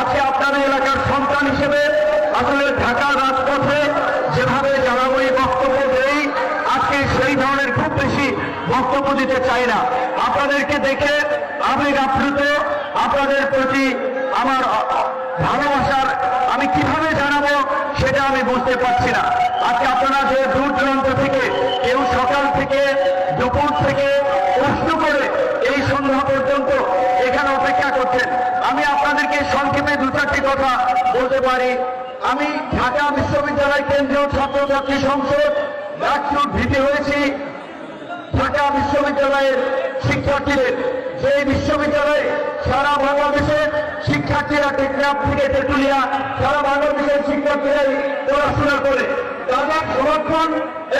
আজকে আপনারা এলাকার সন্তান হিসেবে। আসলে ঢাকার রাজপথে যেভাবে জানাবই বক্তব্য দেই, আজকে সেই ধরনের খুব বেশি বক্তব্য দিতে চাই না। আপনাদেরকে দেখে আবেগ আপ্লুত, আপনাদের প্রতি আমার ভালোবাসার আমি কীভাবে জানাব সেটা আমি বুঝতে পারছি না। আজকে আপনারা যে দূর দূরান্ত থেকে, কেউ সকাল থেকে, দুপুর থেকে কষ্ট করে এই সন্ধ্যা পর্যন্ত এখানে অপেক্ষা আমি আপনাদেরকে সংক্ষেপে দু চারটি কথা বলতে পারি। আমি ঢাকা বিশ্ববিদ্যালয় কেন্দ্রীয় ছাত্রছাত্রী সংসদ ডাকসুর ভীতি হয়েছি। ঢাকা বিশ্ববিদ্যালয়ের শিক্ষার্থীদের সেই বিশ্ববিদ্যালয়ে সারা বাংলাদেশের শিক্ষার্থীরা টেকনাফ থেকে তেঁতুলিয়া, সারা বাংলাদেশের শিক্ষার্থীরাই পড়াশোনা করে। তাদের সমর্থন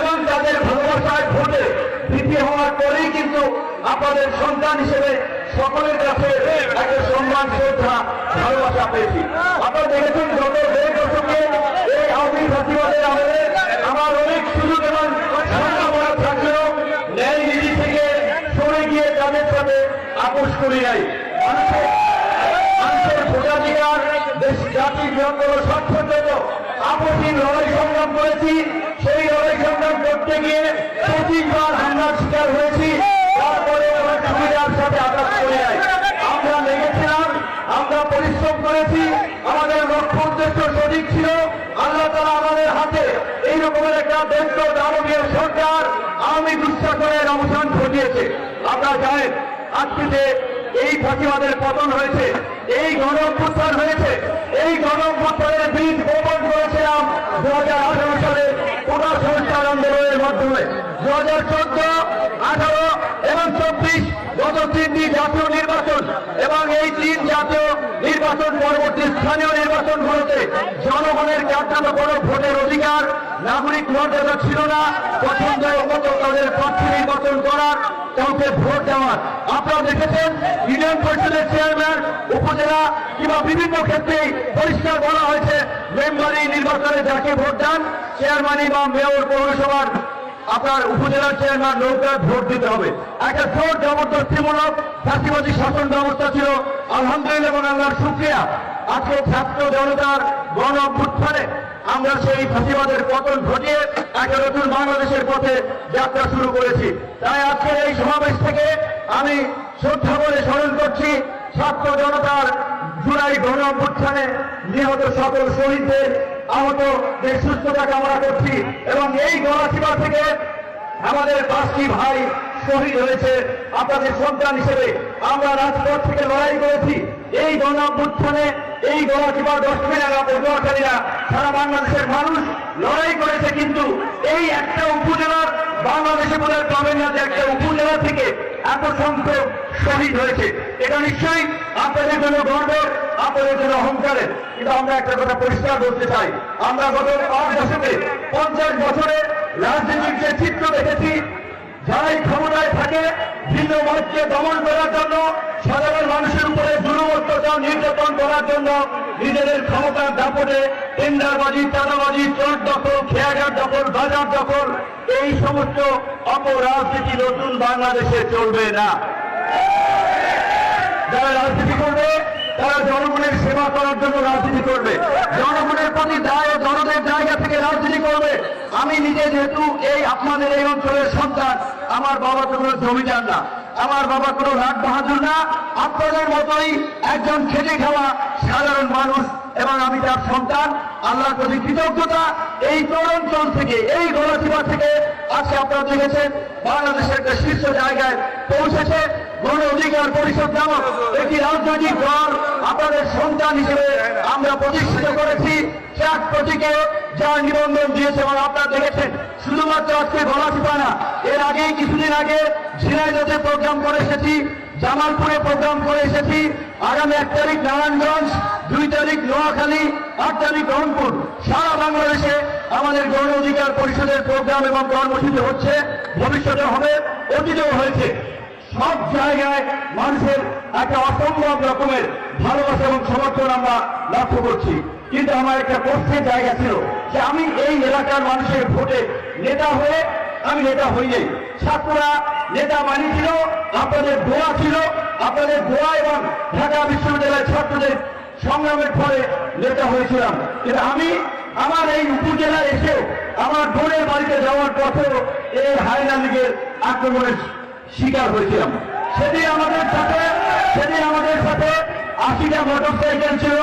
এবং তাদের ভালোবাসায় ভোটে ভীতি হওয়ার পরেই কিন্তু আপনাদের সন্তান হিসেবে সকলের কাছে একটা সম্মান, শ্রদ্ধা, ভালোবাসা পেয়েছি। আপনারা দেখেছেন গত দেড় দশকে এই আওয়ামী ফাঁসিবাদের আমলে আমার অনেক সুযোগ এবং থাকলেও ন্যায় নীতি থেকে সরে গিয়ে তাদের সাথে আপোষ করি নাই, মানুষের ভোটাধিকার, দেশ, জাতি, বৃহত্তর স্বার্থের জন্য আপসী লড়াই সংগ্রাম করেছি। সেই লড়াই সংগ্রাম করতে গিয়ে প্রতিবার হামলার শিকার হয়েছি তারপরে আমরা সুবিধার সাথে আঘাত করি আমরা লেগেছিলাম, আমরা পরিশ্রম করেছি, আমাদের লক্ষ্য উদ্দেশ্য সঠিক ছিল, আল্লাহ তালা আমাদের হাতে এই রকমের একটা দৈত্য দানবীয় সরকার আওয়ামী দুঃশাসনের অবসান ঘটিয়েছে। আপনারা জানেন, আজকে যে এই ফাঁসিবাদের পতন হয়েছে, এই গণ হয়েছে, এই গণ বীজ বপন করেছিলাম দু হাজার আঠারো সালে কোটা সংস্কার আন্দোলনের মাধ্যমে। দু হাজার চোদ্দ, আঠারো এবং চব্বিশ তিনটি জাতীয় নির্বাচন এবং এই তিন জাতীয় নির্বাচন পরবর্তী স্থানীয় নির্বাচনগুলোতে জনগণের কার্যত কোনো ভোটের অধিকার, নাগরিক মর্যাদা ছিল না পছন্দ মতো তাদের প্রার্থী নির্বাচন করার কাউকে ভোট দেওয়ার। আপনারা দেখেছেন, ইউনিয়ন পরিষদের চেয়ারম্যান, উপজেলা কিংবা বিভিন্ন ক্ষেত্রে পরিষ্কার বলা হয়েছে মেম্বারি নির্বাচনে যাকে ভোট দেন, চেয়ারম্যানই বা মেয়র পৌরসভার আপনার উপজেলার চেয়ারম্যান নৌকায় ভোট দিতে হবে। একটা জোর জবরদস্তিমূলক ফাঁসিবাদী শাসন ব্যবস্থা ছিল। আলহামদুলিল্লাহ এবং আল্লাহর শুক্রিয়া আজকে ছাত্র জনতার গণ অভ্যুত্থানে আমরা সেই ফাঁসিবাদের পতন ঘটিয়ে একটা নতুন বাংলাদেশের পথে যাত্রা শুরু করেছি। তাই আজকের এই সমাবেশ থেকে আমি শ্রদ্ধা করে স্মরণ করছি, ছাত্র জনতার জুলাই গণ অভ্যুত্থানে নিহত সকল শহীদদের আহতদের সুস্থতা কামনা করছি। এবং এই গণসীমা থেকে আমাদের পাঁচটি ভাই শহীদ হয়েছে আপনাদের সন্তান হিসেবে। আমরা রাজপথ থেকে লড়াই করেছি। এই গণ অভ্যুত্থানে এই গণসীমা দশমিনারা পটুয়াখালীরা সারা বাংলাদেশের মানুষ লড়াই করেছে কিন্তু এই একটা উপজেলার বাংলাদেশে বলে যে একটা উপজেলা থেকে এত সংখ্যক শহীদ হয়েছে। এটা নিশ্চয়ই আপনাদের জন্য গর্বের, আপনাদের জন্য অহংকারের। কিন্তু আমরা একটা কথা পরিষ্কার করতে চাই। আমরা গত পাঁচ দশকে পঞ্চাশ বছরে রাজনীতির যে চিত্র দেখেছি যারাই ক্ষমতায় থাকে, ভিন্ন মতকে দমন করার জন্য, সাধারণ মানুষের উপরে অত্যাচার নির্যাতন করার জন্য নিজেদের ক্ষমতার দাপটে টেন্ডারবাজি, চাঁদাবাজি, চোর দখল খেয়াঘাট দখল, বাজার দখল, এই সমস্ত অপরাজনীতি নতুন বাংলাদেশে চলবে না? যারা রাজনীতি করবে তারা জনগণের সেবা করার জন্য রাজনীতি করবে। জনগণের প্রতি দায় দরদের জায়গা থেকে রাজনীতি করবে। আমি নিজে যেহেতু এই আপনাদের এই অঞ্চলের সন্তান, আমার বাবা কোনো জমিদার না। আমার বাবা কোনো রাগ বাহাদুর না। আপনাদের মতোই একজন খেটে খাওয়া সাধারণ মানুষ এবং আমি তার সন্তান। আল্লাহর প্রতি কৃতজ্ঞতা। এই তরঞ্চল থেকে, এই গণসীমা থেকে আজকে আপনারা দেখেছেন, বাংলাদেশের একটা শীর্ষ জায়গায় পৌঁছেছে। গণ অধিকার পরিষদ নামক একটি রাজনৈতিক দল আপনাদের সন্তান হিসেবে আমরা প্রতিষ্ঠিত করেছি। চার প্রতীকে যার নিবন্ধন দিয়েছে এবং আপনারা দেখেছেন, শুধুমাত্র আজকে গলাচিপা না, এর আগে কিছুদিন আগে ঝিনাইদতে প্রোগ্রাম করে এসেছি, জামালপুরে প্রোগ্রাম করে এসেছি, আগামী এক তারিখ নারায়ণগঞ্জ, দুই তারিখ নোয়াখালী, আট তারিখ রংপুর। সারা বাংলাদেশে আমাদের গণ অধিকার পরিষদের প্রোগ্রাম এবং কর্মসূচি হচ্ছে ভবিষ্যতে হবে, অতীতেও হয়েছে। সব জায়গায় মানুষের একটা অসম্ভব রকমের ভালোবাসা এবং সমর্থন আমরা লক্ষ্য করছি। কিন্তু আমার একটা প্রশ্নের জায়গা ছিল যে আমি এই এলাকার মানুষের ভোটে নেতা হয়ে আমি নেতা হই নাই ছাত্ররা নেতা বানিয়েছিল, আপনাদের দোয়া ছিল, আপনাদের দোয়া এবং ঢাকা বিশ্ববিদ্যালয়ের ছাত্রদের সংগ্রামের ফলে নেতা হয়েছিলাম। কিন্তু আমি আমার এই উপজেলা এসে আমার বোনের বাড়িতে যাওয়ার পথেও এই হায়না লীগের আক্রমণের শিকার করেছিলাম। সেদিন আমাদের সাথে, সেদিন আমাদের সাথে আশিটা মোটর সাইকেল ছিল,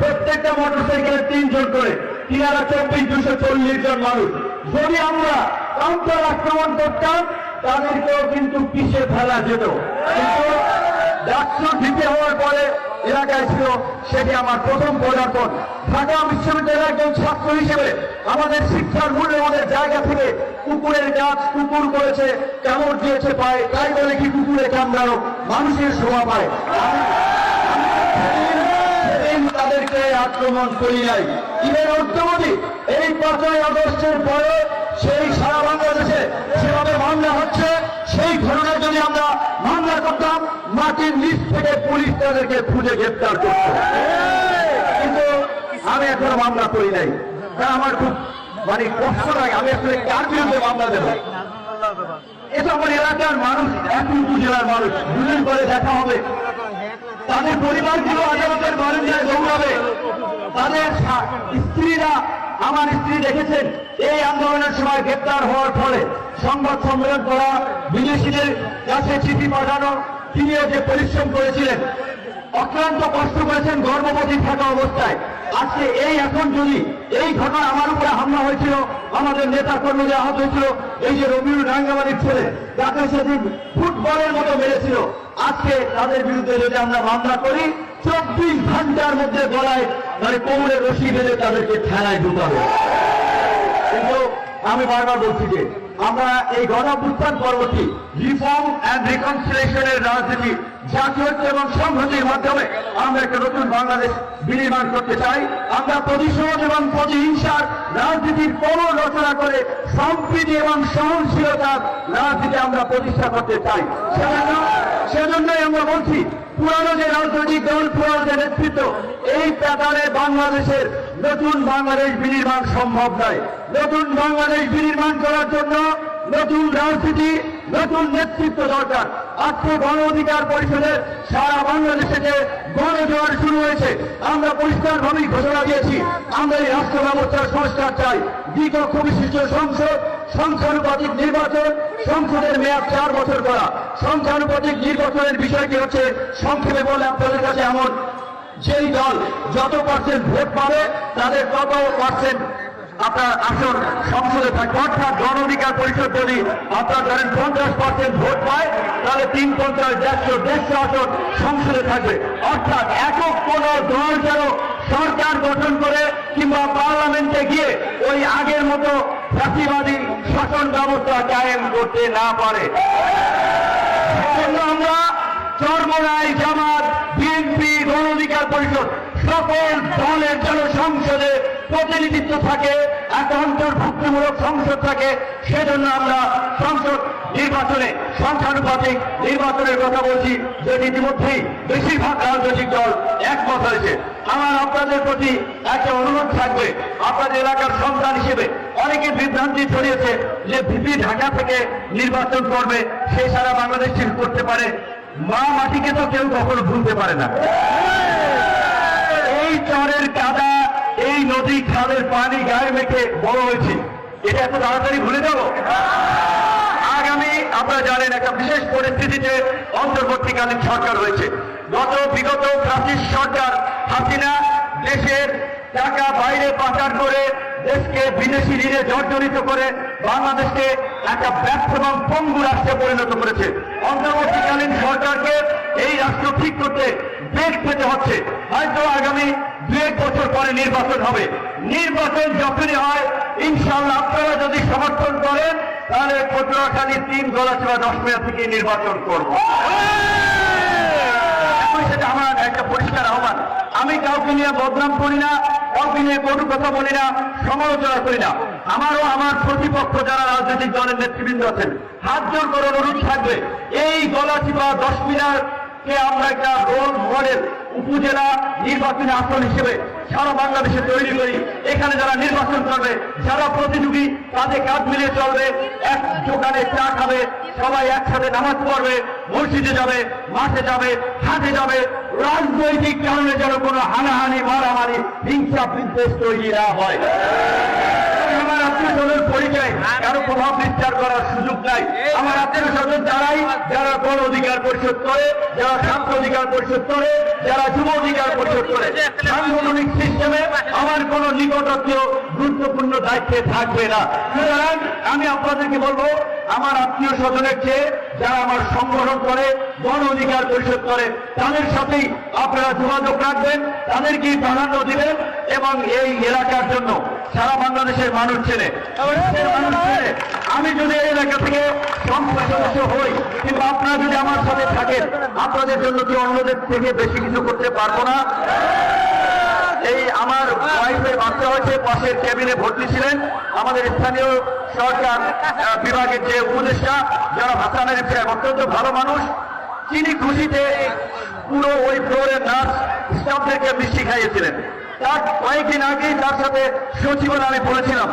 প্রত্যেকটা মোটর সাইকেল তিনজন করে। তিন হাজার চব্বিশ, দুশো চল্লিশ জন মানুষ। যদি আমরা কাউন্টার আক্রমণ করতাম, তাদেরকেও কিন্তু পিছিয়ে ফেলা যেত। কিন্তু ডাক্তার দিতে হওয়ার পরে এলাকায় ছিল, সেটি আমার প্রথম পদার্পণ। ঢাকা বিশ্ববিদ্যালয়ের একজন ছাত্র হিসেবে আমাদের শিক্ষার মূল্যবোধের জায়গা থেকে কুকুরের গাছ কুকুর করেছে, কামড় দিয়েছে পায়। তাই বলে কি কুকুরে কামড়ানো মানুষের শোভা পায়। তাদেরকে আক্রমণ করি নাই। ঈদের অর্থমতি এই পাঁচই আগস্টের পরে সেই সারা বাংলাদেশে সেভাবে মামলা হচ্ছে। সেই ঘটনার জন্য আমরা মামলা করতাম, মাটির নিচ থেকে পুলিশ তাদেরকে খুঁজে গ্রেপ্তার করত। কিন্তু আমি এখনও মামলা করি নাই। তা আমার খুব মানে কষ্ট লাগে। আমি আসলে কার বিরুদ্ধে মামলা দেব? এটা আমার এলাকার মানুষ, এক উপজেলার মানুষ। দুদিন পরে দেখা হবে। তাদের পরিবারগুলো আদালতের বারান্দায় দৌড়াবে। তাদের স্ত্রীরা, আমার স্ত্রী দেখেছেন, এই আন্দোলনের সময় গ্রেপ্তার হওয়ার ফলে সংবাদ সম্মেলন করা বিদেশিদের কাছে চিঠি পাঠানো, তিনিও যে পরিশ্রম করেছিলেন অক্লান্ত কষ্ট করেছেন গর্ভবতী থাকা অবস্থায়। আজকে এই এখন যদি এই ঘটনা আমার উপরে হামলা হয়েছিল, আমাদের নেতা কর্মীদের আহত হয়েছিল, এই যে রবিউল রাঙ্গামারির ছেলে, তাকে সেদিন ফুটবলের মতো মেরেছিল। আজকে তাদের বিরুদ্ধে যদি আমরা মামলা করি, চব্বিশ ঘণ্টার মধ্যে গলায় মানে কোমরে রশি বেঁধে তাদেরকে ঠেলায় ঢুকাবো। কিন্তু আমি বারবার বলছি যে, আমরা এই গণঅভ্যুত্থান পরবর্তী রিফর্ম অ্যান্ড রিকনসিলেশনের রাজনীতি জাতীয়ত্ব এবং সংহতির মাধ্যমে আমরা একটা নতুন বাংলাদেশ বিনির্মাণ করতে চাই। আমরা প্রতিশোধ এবং প্রতিহিংসার রাজনীতির কোনো রচনা করে সম্প্রীতি এবং সহনশীলতার রাজনীতি আমরা প্রতিষ্ঠা করতে চাই। সেজন্যই আমরা বলছি, পুরানো যে রাজনৈতিক দল, পুরানো যে নেতৃত্ব, এই প্যাটার্নে বাংলাদেশের নতুন বাংলাদেশ বিনির্মাণ সম্ভব নয়। নতুন বাংলাদেশ বিনির্মাণ করার জন্য নতুন রাজনীতি, নতুন নেতৃত্ব দরকার। আজকে গণ অধিকার পরিষদের সারা বাংলাদেশে যে গণজোয়ার শুরু হয়েছে। আমরা পরিষ্কারভাবেই ঘোষণা দিয়েছি, আমরা এই রাষ্ট্র ব্যবস্থার সংস্কার চাই। দ্বিকক্ষ বিশিষ্ট সংসদ, সংখ্যানুপাতিক নির্বাচন, সংসদের মেয়াদ চার বছর করা। সংখ্যানুপাতিক নির্বাচনের বিষয়টি হচ্ছে সংক্ষেপে বলে আপনাদের কাছে এমন, যেই দল যত পার্সেন্ট ভোট পাবে, তাদের তত পার্সেন্ট আপনার আসন সংসদে থাকবে। অর্থাৎ গণ অধিকার পরিষদ যদি আপনার ধরেন পঞ্চাশ পার্সেন্ট ভোট পায়, তাহলে তিন পঞ্চাশ, দেড়শো দেড়শো আসন সংসদে থাকবে। অর্থাৎ একক কোন দল যেন সরকার গঠন করে কিংবা পার্লামেন্টে গিয়ে ওই আগের মতো ফাঁসিবাদী শাসন ব্যবস্থা কায়েম করতে না পারে। আমরা চর্মরাই জামাত, বিএনপি গণ অধিকার পরিষদ সকল দলের যেন সংসদে প্রতিনিধিত্ব থাকে একটা অন্তর্ভুক্তিমূলক সংসদ থাকে, সেজন্য আমরা সংসদ নির্বাচনে সংখ্যানুপাতিক নির্বাচনের কথা বলছি, যে ইতিমধ্যেই বেশিরভাগ রাজনৈতিক দল একমত হয়েছে। আমার আপনাদের প্রতি একটা অনুরোধ থাকবে, আপনাদের এলাকার সন্তান হিসেবে অনেকে বিভ্রান্তি ছড়িয়েছে যে ভিপি ঢাকা থেকে নির্বাচন করবে, সে সারা বাংলাদেশ করতে পারে। মা মাটিকে তো কেউ কখনো ভুলতে পারে না। এই চরের কাদা এই নদী খালের পানি গায়ে মেখে বড় হয়েছে। এটা এত তাড়াতাড়ি ভুলে যাব? আগামী, আপনারা জানেন, একটা বিশেষ পরিস্থিতিতে অন্তর্বর্তীকালীন সরকার হয়েছে গত বিগত ফ্রান্সিস সরকার হাসিনা দেশের টাকা বাইরে পাচার করে দেশকে বিদেশি ঋণে জর্জরিত করে বাংলাদেশকে একটা ব্যর্থ এবং পঙ্গু রাষ্ট্রে পরিণত করেছে। অন্তর্বর্তীকালীন সরকারকে এই রাষ্ট্র ঠিক করতে বেগ পেতে হচ্ছে। হয়তো আগামী এক বছর পরে নির্বাচন হবে। নির্বাচন যখনই হয় ইনশাল্লাহ আপনারা যদি সমর্থন করেন, তাহলে পটুয়াখালী তিন গলাচিবা দশ মেয়া থেকে নির্বাচন করব। সেটা আমার একটা পরিষ্কার আহ্বান। আমি কাউকে নিয়ে বদনাম করি না, কাউকে নিয়ে কটু কথা বলি না, সমালোচনা করি না। আমারও আমার প্রতিপক্ষ যারা রাজনৈতিক দলের নেতৃবৃন্দ আছেন, হাত জোর করে অনুরোধ থাকবে, এই গলাচিপা দশ মিনার কে আমরা একটা রোল মডেল উপজেলা নির্বাচনী আসন হিসেবে সারা বাংলাদেশে তৈরি করি। এখানে যারা নির্বাচন করবে, যারা প্রতিযোগী, তাদের কাজ মিলিয়ে চলবে, এক দোকানে চা খাবে, সবাই একসাথে নামাজ পড়বে, মসজিদে যাবে, মাঠে যাবে, হাটে যাবে। রাজনৈতিক কারণে যেন কোনো হানাহানি, মারামারি, হিংসা বিদ্বেষ তৈরি না হয়। আমার দলের পরিচয় কারও প্রভাব করার সুযোগ নাই। আমার আত্মীয় স্বজন যারা অধিকার পরিষদ করে, যারা অধিকার করে, যারা যুব অধিকার পরিষদ করে, সাংগঠনিক সিস্টেমে আমার কোন নিকটাত্মীয় গুরুত্বপূর্ণ দায়িত্বে থাকবে না। সুতরাং আমি আপনাদেরকে বলব আমার আত্মীয় স্বজনের চেয়ে যারা আমার সংগঠন করে গণ অধিকার পরিষদ করে, তাদের সাথেই আপনারা যোগাযোগ রাখবেন, তাদেরকেই প্রাধান্য দিবেন এবং এই এলাকার জন্য সারা বাংলাদেশের মানুষ ছেলে আমি যদি এই এলাকা থেকে সদস্য হই কিন্তু আপনারা যদি আমার সাথে থাকেন, আপনাদের জন্য কি অন্যদের থেকে বেশি কিছু করতে পারব না? এই আমার ওয়াইফের বাচ্চা হয়েছে, পাশের টেবিলে ভর্তি ছিলেন। আমাদের স্থানীয় সরকার বিভাগের যে উপদেষ্টা, যারা হাসানের সাহেব অত্যন্ত ভালো মানুষ, তিনি খুশিতে পুরো ওই ফ্লোরের নার্স স্টাফদেরকে মিষ্টি খাইয়েছিলেন। তার কয়েকদিন আগেই তার সাথে সচিবের আমি বলেছিলাম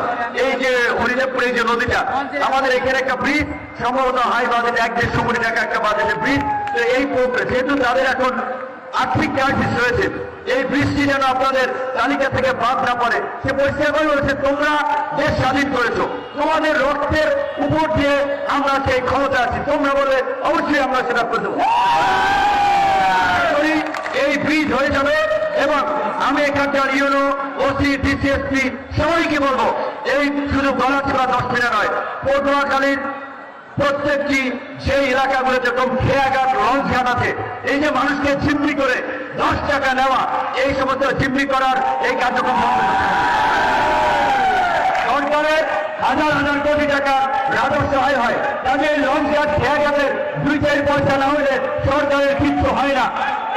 এই যে হরিদেবপুর, এই যে নদীটা, আমাদের এখানে একটা ব্রিজ সম্ভবত হাই বাজেট এক দেড়শো কোটি টাকা একটা বাজেটে ব্রিজ তো এই যেহেতু তাদের এখন আর্থিক ক্রাইসিস রয়েছে। এই বৃষ্টি যেন আপনাদের তালিকা থেকে বাদ না পড়ে, সে পরিষ্কার করে বলেছে তোমরা দেশ স্বাধীন করেছ। তোমাদের রক্তের উপর দিয়ে আমরা সেই ক্ষমতা আছি। তোমরা বলে অবশ্যই আমরা সেটা করে দেবো। এই ব্রিজ হয়ে যাবে এবং আমি এখানকার ইউনো, ওসি, ডিসিএসপি সবাইকে বলব, এই শুধু গলাচিপা দশ মিনিট নয় পটুয়াখালীর প্রত্যেকটি সেই এলাকাগুলোতে খেয়াঘাট লঞ্চ ঘাট আছে, এই যে মানুষকে জিম্মি করে দশ টাকা নেওয়া, এই সমস্ত জিম্মি করার এই কার্যক্রম সরকারের হাজার হাজার কোটি টাকা রাজস্ব আয় হয়। কাজে লঞ্চ ঘাট খেয়াঘাটের দুই চার পয়সা না হলে সরকারের কিচ্ছু হয় না।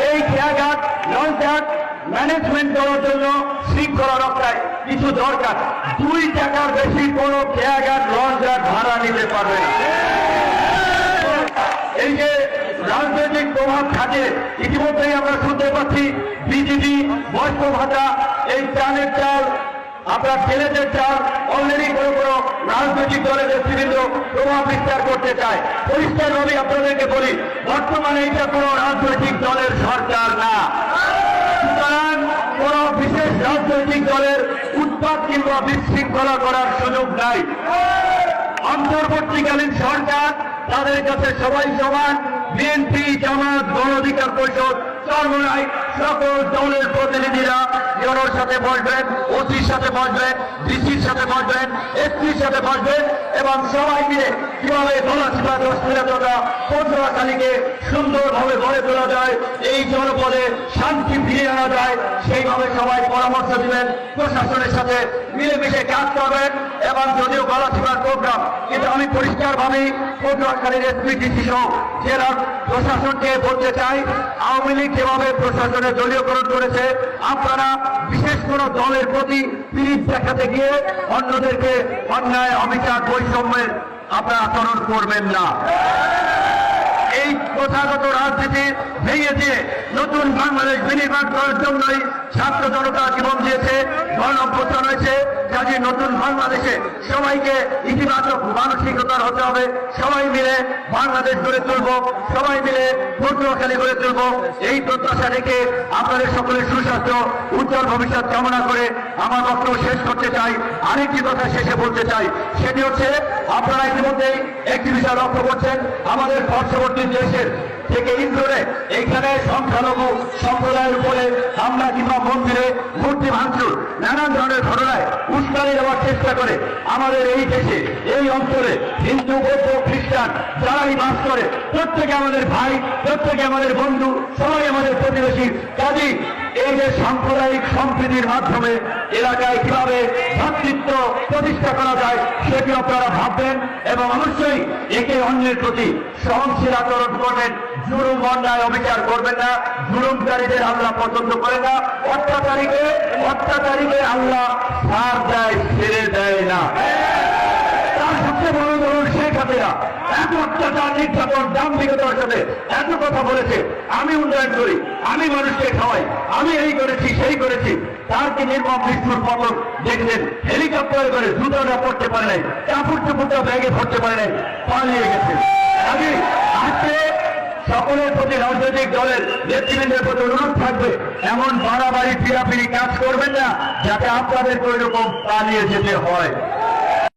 এই খেয়াঘাট লঞ্চ ঘাট ম্যানেজমেন্ট করার জন্য শৃঙ্খলা রক্ষায় কিছু দরকার। দুই টাকার বেশি কোনো খেয়াঘাট লঞ্চ ঘাট ভাড়া নিতে পারবে না। এই যে রাজনৈতিক প্রভাব থাকে, ইতিমধ্যেই আমরা শুনতে পাচ্ছি বিজেপি বয়স্ক ভাতা, এই চালের চাল, আপনার ছেলেদের চাল অলরেডি কোনো কোনো রাজনৈতিক দলের নেতৃবৃন্দ প্রভাব বিস্তার করতে চায়। পরিষ্কারভাবে আপনাদেরকে বলি, বর্তমানে এটা কোনো রাজনৈতিক দলের সরকার না। সুতরাং কোন বিশেষ রাজনৈতিক দলের উৎপাদ কিংবা বিশৃঙ্খলা করার সুযোগ নাই। অন্তর্বর্তীকালীন সরকার তাদের কাছে সবাই সমান। বিএনপি, জামাত, গণ অধিকার পরিষদ সর্বনাই সকল দলের প্রতিনিধিরা ইউনোর সাথে বসবেন, ওসির সাথে বসবেন, ডিসির সাথে বসবেন, এসপির সাথে বসবেন এবং সবাই মিলে কীভাবে দশমিনাতটা পটুয়াখালীকে সুন্দরভাবে গড়ে তোলা যায়, এই জনপদে শান্তি ফিরিয়ে আনা যায়, সেইভাবে সবাই পরামর্শ দিবেন প্রশাসনের সাথে মিলেমিশে কাজ করবেন এবং যদিও গলা গলাচিপার প্রোগ্রাম কিন্তু আমি পরিষ্কারভাবে পটুয়াখালীর এসপিডিসি সহ জেলার প্রশাসনকে বলতে চাই, আওয়ামী লীগ যেভাবে প্রশাসনের দলীয়করণ করেছে, আপনারা বিশেষ কোন দলের প্রতি পিড়িত দেখাতে গিয়ে অন্যদেরকে অন্যায়, অবিচার, বৈষম্যের আপনারা আচরণ করবেন না। এই প্রথাগত রাজনীতি ভেঙে দিয়ে নতুন বাংলাদেশ বিনির্মাণ করার জন্যই ছাত্র জনতা জীবন দিয়েছে, গণ অভ্যুত্থান হয়েছে কাজে নতুন বাংলাদেশে সবাইকে ইতিবাচক মানসিকতার হতে হবে। সবাই মিলে বাংলাদেশ গড়ে তুলব, সবাই মিলে পটুয়াখালী গড়ে তুলব। এই প্রত্যাশা রেখে আপনাদের সকলের সুস্বাস্থ্য, উজ্জ্বল ভবিষ্যৎ কামনা করে আমার বক্তব্য শেষ করতে চাই। আরেকটি কথা শেষে বলতে চাই, সেটি হচ্ছে, আপনারা ইতিমধ্যেই একটি বিষয় লক্ষ্য করছেন, আমাদের পার্শ্ববর্তী দেশের থেকে ইন্দোরে এইখানে সংখ্যালঘু সম্প্রদায়ের উপরে হামলা কিংবা মন্দিরে মূর্তি ভাঙচুর, নানান ধরনের ঘটনায় উস্কানি দেওয়ার চেষ্টা করে আমাদের এই দেশে, এই অঞ্চলে হিন্দু, বৌদ্ধ, খ্রিস্টান যারাই বাস করে, প্রত্যেকে আমাদের ভাই, প্রত্যেকে আমাদের বন্ধু, সবাই আমাদের প্রতিবেশী। কাজী এই যে সাম্প্রদায়িক সম্প্রীতির মাধ্যমে এলাকায় কীভাবে ভ্রাতৃত্ব প্রতিষ্ঠা করা যায় সেটি আপনারা ভাববেন এবং অবশ্যই একে অন্যের প্রতি সহনশীল আচরণ করবেন। জুলুম অন্যায় অবিচার করবেন না, জুলুমকারীদের আল্লাহ পছন্দ করে না, অত্যাচারীকে অত্যাচারীকে আল্লাহ সার দেয়, ছেড়ে দেয় না। তার সবচেয়ে বড় ধরুন শেখ হাসিনা। এত অত্যাচার, নির্যাতন, দাম্ভিকতার সাথে এত কথা বলেছে। আমি উন্নয়ন করি, আমি মানুষকে খাওয়াই, আমি এই করেছি, সেই করেছি। তার কি নির্মম মৃত্যুর পতন দেখলেন। হেলিকপ্টার করে জুতোটা পড়তে পারে নাই কাপড় চুপুরটা ব্যাগে পড়তে পারে নাই, পালিয়ে গেছে। আমি আজকে সকলের প্রতি রাজনৈতিক দলের নেতৃবৃন্দের প্রতি অনুরোধ থাকবে, এমন বাড়াবাড়ি ফিরাফিরি কাজ করবেন না, যাতে আপনাদের ওই রকম পালিয়ে যেতে হয়।